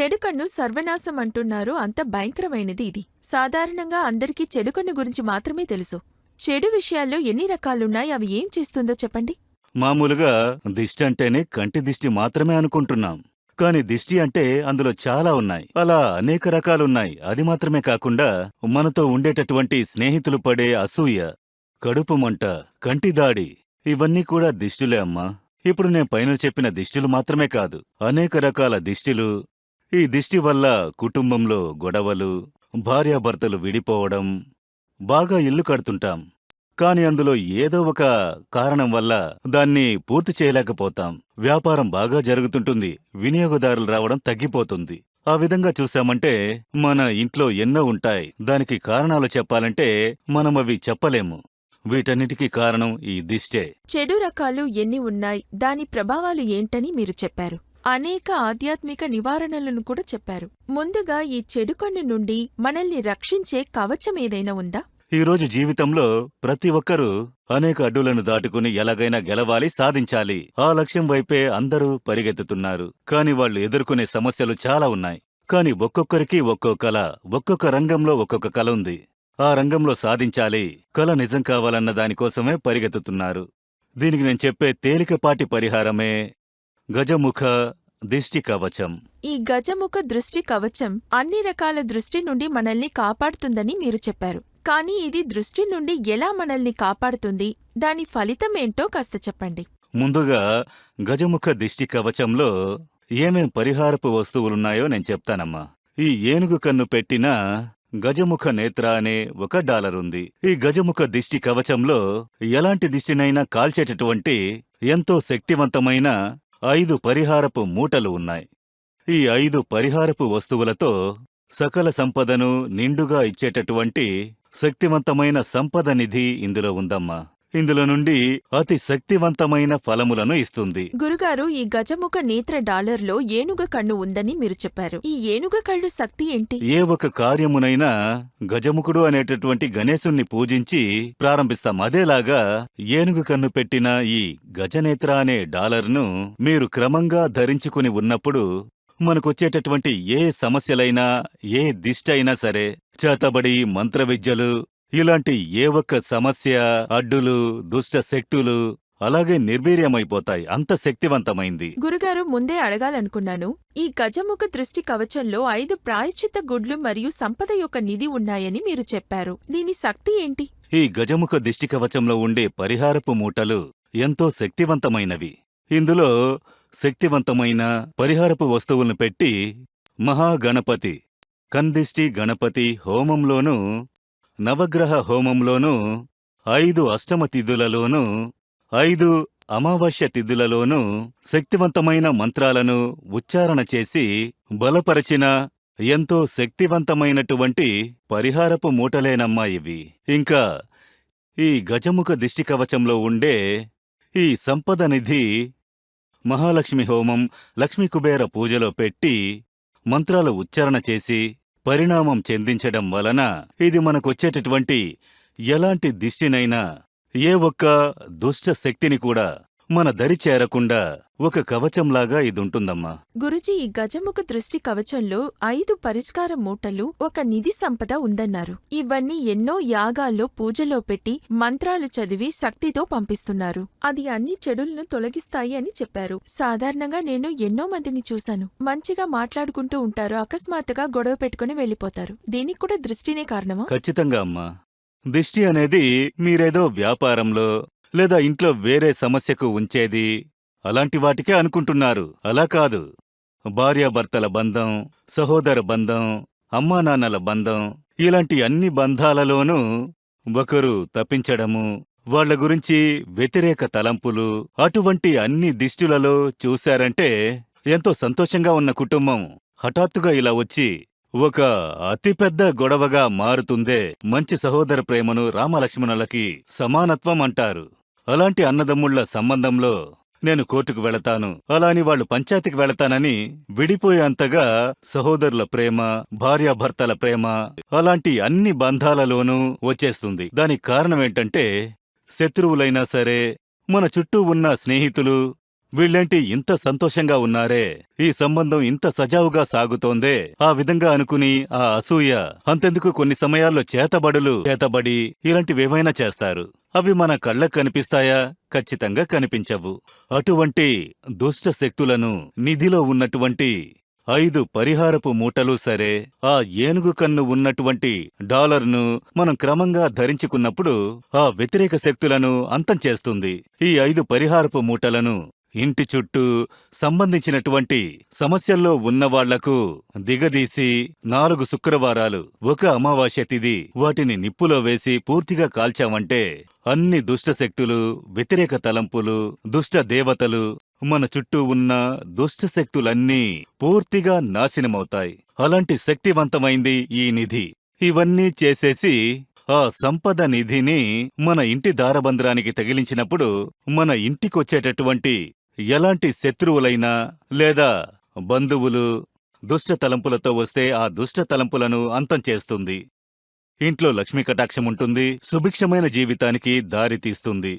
చెడు కన్ను సర్వనాశం అంటున్నారు. అంత భయంకరమైనది ఇది. సాధారణంగా అందరికీ చెడు కన్ను గురించి మాత్రమే తెలుసు. చెడు విషయాల్లో ఎన్ని రకాలున్నాయి? అవి ఏం చేస్తుందో చెప్పండి. మామూలుగా దిష్టి అంటేనే కంటి దిష్టి మాత్రమే అనుకుంటున్నాం. కాని దిష్టి అంటే అందులో చాలా ఉన్నాయి. అలా అనేక రకాలున్నాయి. అది మాత్రమే కాకుండా మనతో ఉండేటటువంటి స్నేహితులు పడే అసూయ కడుపు మంట కంటి దాడి ఇవన్నీ కూడా దిష్టిలే అమ్మా. ఇప్పుడు నేను పైన చెప్పిన దిష్టిలు మాత్రమే కాదు. అనేక రకాల దిష్టిలు ఈ దిష్టి వల్ల కుటుంబంలో గొడవలు భార్యాభర్తలు విడిపోవడం బాగా ఇల్లు కడుతుంటాం. కాని అందులో ఏదో ఒక కారణం వల్ల దాన్ని పూర్తి చేయలేకపోతాం. వ్యాపారం బాగా జరుగుతుంటుంది. వినియోగదారులు రావడం తగ్గిపోతుంది. ఆ విధంగా చూశామంటే మన ఇంట్లో ఎన్నో ఉంటాయి. దానికి కారణాలు చెప్పాలంటే మనం అవి చెప్పలేము. వీటన్నిటికీ కారణం ఈ దిష్టే. చెడు రకాలు ఎన్ని ఉన్నాయి? దాని ప్రభావాలు ఏంటని మీరు చెప్పారు. అనేక ఆధ్యాత్మిక నివారణలను కూడా చెప్పారు. ముందుగా ఈ చెడు నుండి మనల్ని రక్షించే కవచం ఏదైనా ఉందా? ఈ రోజు జీవితంలో ప్రతి ఒక్కరూ అనేక అడ్డులను దాటుకుని ఎలాగైనా గెలవాలి సాధించాలి. ఆ లక్ష్యం వైపే అందరూ పరిగెత్తుతున్నారు. కాని వాళ్ళు ఎదుర్కొనే సమస్యలు చాలా ఉన్నాయి. కాని ఒక్కొక్కరికి ఒక్కో కళ ఒక్కొక్క రంగంలో ఒక్కొక్క కళ ఉంది. ఆ రంగంలో సాధించాలి కళ నిజం కావాలన్న దానికోసమే పరిగెత్తుతున్నారు. దీనికి నేను చెప్పే తేలికపాటి పరిహారమే గజముఖ దిష్టి కవచం. ఈ గజముఖ దృష్టి కవచం అన్ని రకాల దృష్టి నుండి మనల్ని కాపాడుతుందని మీరు చెప్పారు. కానీ ఇది దృష్టి నుండి ఎలా మనల్ని కాపాడుతుంది? దాని ఫలితమేంటో కాస్త చెప్పండి. ముందుగా గజముఖ దిష్టి కవచంలో ఏమేం పరిహారపు వస్తువులున్నాయో నేను చెప్తానమ్మా. ఈ ఏనుగు కన్ను పెట్టిన గజముఖ నేత్ర అనే ఒక డాలర్ ఉంది. ఈ గజముఖ దిష్టి కవచంలో ఎలాంటి దిష్టినైనా కాల్చేటటువంటి ఎంతో శక్తివంతమైన ఐదు పరిహారపు మూటలు ఉన్నాయి. ఈ ఐదు పరిహారపు వస్తువులతో సకల సంపదను నిండుగా ఇచ్చేటటువంటి శక్తివంతమైన సంపద నిధి ఇందులో ఉందమ్మా. ఇందులో నుండి అతి శక్తివంతమైన ఫలములను ఇస్తుంది. గురుగారు ఈ గజముఖ నేత్ర డాలర్లో ఏనుగ కన్ను ఉందని మీరు చెప్పారు. ఈ ఏనుగ కళ్ళు శక్తి ఏంటి? ఏ ఒక కార్యమునైనా గజముఖుడు అనేటటువంటి గణేశుణ్ణి పూజించి ప్రారంభిస్తాం. అదేలాగా ఏనుగు కన్ను పెట్టిన ఈ గజనేత్ర అనే డాలర్ను మీరు క్రమంగా ధరించుకుని ఉన్నప్పుడు మనకొచ్చేటటువంటి ఏ సమస్యలైనా ఏ దిష్టైనా సరే చేతబడి మంత్ర విద్యలు ఇలాంటి ఏ ఒక్క సమస్య అడ్డులు దుష్ట శక్తులు అలాగే నిర్వీర్యమైపోతాయి. అంత శక్తివంతమైంది. గురుగారు ముందే అడగాలనుకున్నాను. ఈ గజముఖ దృష్టి కవచంలో ఐదు ప్రాయశ్చిత్త గుడ్లు మరియు సంపద యొక్క నిధి ఉన్నాయని మీరు చెప్పారు. దీని శక్తి ఏంటి? ఈ గజముఖ దిష్టి కవచంలో ఉండే పరిహారపు మూటలు ఎంతో శక్తివంతమైనవి. ఇందులో శక్తివంతమైన పరిహారపు వస్తువులను పెట్టి మహాగణపతి కందిష్టి గణపతి హోమంలోనూ నవగ్రహ హోమంలోనూ ఐదు అష్టమ తిథులలోనూ ఐదు అమావాస్య తిథులలోనూ శక్తివంతమైన మంత్రాలను ఉచ్చారణ చేసి బలపరచిన ఎంతో శక్తివంతమైనటువంటి పరిహారపు మూటలేనమ్మా ఇవి. ఇంకా ఈ గజముఖ దిష్టి కవచంలో ఉండే ఈ సంపద నిధి మహాలక్ష్మి హోమం లక్ష్మీ కుబేర పూజలో పెట్టి మంత్రాలు ఉచ్చారణ చేసి పరిణామం చెందించడం వలన ఇది మనకొచ్చేటటువంటి ఎలాంటి దిష్టినైనా ఏ ఒక్క దుష్ట శక్తిని కూడా మన దరి చేరకుండా ఒక కవచంలాగా ఇదుంటుందమ్మా. గురుజీ ఈ గజముఖ దృష్టి కవచంలో ఐదు పరిష్కార మూటలు ఒక నిధి సంపద ఉందన్నారు. ఇవన్నీ ఎన్నో యాగాల్లో పూజలో పెట్టి మంత్రాలు చదివి శక్తితో పంపిస్తున్నారు. అది అన్ని చెడులను తొలగిస్తాయి అని చెప్పారు. సాధారణంగా నేను ఎన్నో మందిని చూశాను. మంచిగా మాట్లాడుకుంటూ ఉంటారు అకస్మాత్తుగా గొడవ పెట్టుకుని వెళ్ళిపోతారు దీనికి కూడా దృష్టినే కారణమా? ఖచ్చితంగా అమ్మా. దిష్టి అనేది మీరేదో వ్యాపారంలో లేదా ఇంట్లో వేరే సమస్యకు ఉంచేది? అలాంటి వాటికే అనుకుంటున్నారు. అలా కాదు. భార్యాభర్తల బంధం సహోదర బంధం అమ్మానాన్నల బంధం ఇలాంటి అన్ని బంధాలలోనూ ఒకరు తప్పించడము వాళ్ళ గురించి వ్యతిరేక తలంపులు అటువంటి అన్ని దిష్టులలో చూశారంటే ఎంతో సంతోషంగా ఉన్న కుటుంబం హఠాత్తుగా ఇలా వచ్చి ఒక అతిపెద్ద గొడవగా మారుతుందే. మంచి సహోదర ప్రేమను రామలక్ష్మణులకి సమానత్వం అంటారు. అలాంటి అన్నదమ్ముళ్ళ సంబంధంలో నేను కోర్టుకు వెళతాను. అలా అని వాళ్ళు పంచాయతీకి వెళతానని విడిపోయేంతగా సహోదరుల ప్రేమ భార్యాభర్తల ప్రేమ అలాంటి అన్ని బంధాలలోనూ వచ్చేస్తుంది. దానికి కారణం ఏంటంటే శత్రువులైనా సరే మన చుట్టూ ఉన్న స్నేహితులు వీళ్ళేంటి ఇంత సంతోషంగా ఉన్నారే? ఈ సంబంధం ఇంత సజావుగా సాగుతోందే. ఆ విధంగా అనుకుని ఆ అసూయ అంతెందుకు కొన్ని సమయాల్లో చేతబడులు చేతబడి ఇలాంటివేవైనా చేస్తారు. అవి మన కళ్ళకు కనిపిస్తాయా? ఖచ్చితంగా కనిపించవు. అటువంటి దుష్ట శక్తులను నిధిలో ఉన్నటువంటి ఐదు పరిహారపు మూటలు సరే ఆ ఏనుగు కన్ను ఉన్నటువంటి డాలర్ను మనం క్రమంగా ధరించుకున్నప్పుడు ఆ వ్యతిరేక శక్తులను అంతం చేస్తుంది. ఈ ఐదు పరిహారపు మూటలను ఇంటి చుట్టూ సంబంధించినటువంటి సమస్యల్లో ఉన్నవాళ్ళకు దిగదీసి నాలుగు శుక్రవారాలు ఒక అమావాస్య తిది వాటిని నిప్పులో వేసి పూర్తిగా కాల్చామంటే అన్ని దుష్టశక్తులు వ్యతిరేక తలంపులు దుష్ట దేవతలు మన చుట్టూ ఉన్న దుష్ట శక్తులన్నీ పూర్తిగా నాశనమవుతాయి. అలాంటి శక్తివంతమైంది ఈ నిధి. ఇవన్నీ చేసేసి ఆ సంపద నిధిని మన ఇంటి దారబంధ్రానికి తగిలించినప్పుడు మన ఇంటికొచ్చేటటువంటి ఎలాంటి శత్రువులైనా లేదా బంధువులు దుష్ట తలంపులతో వస్తే ఆ దుష్ట తలంపులను అంతం చేస్తుంది. ఇంట్లో లక్ష్మీ కటాక్షం ఉంటుంది సుభిక్షమైన జీవితానికి దారి తీస్తుంది.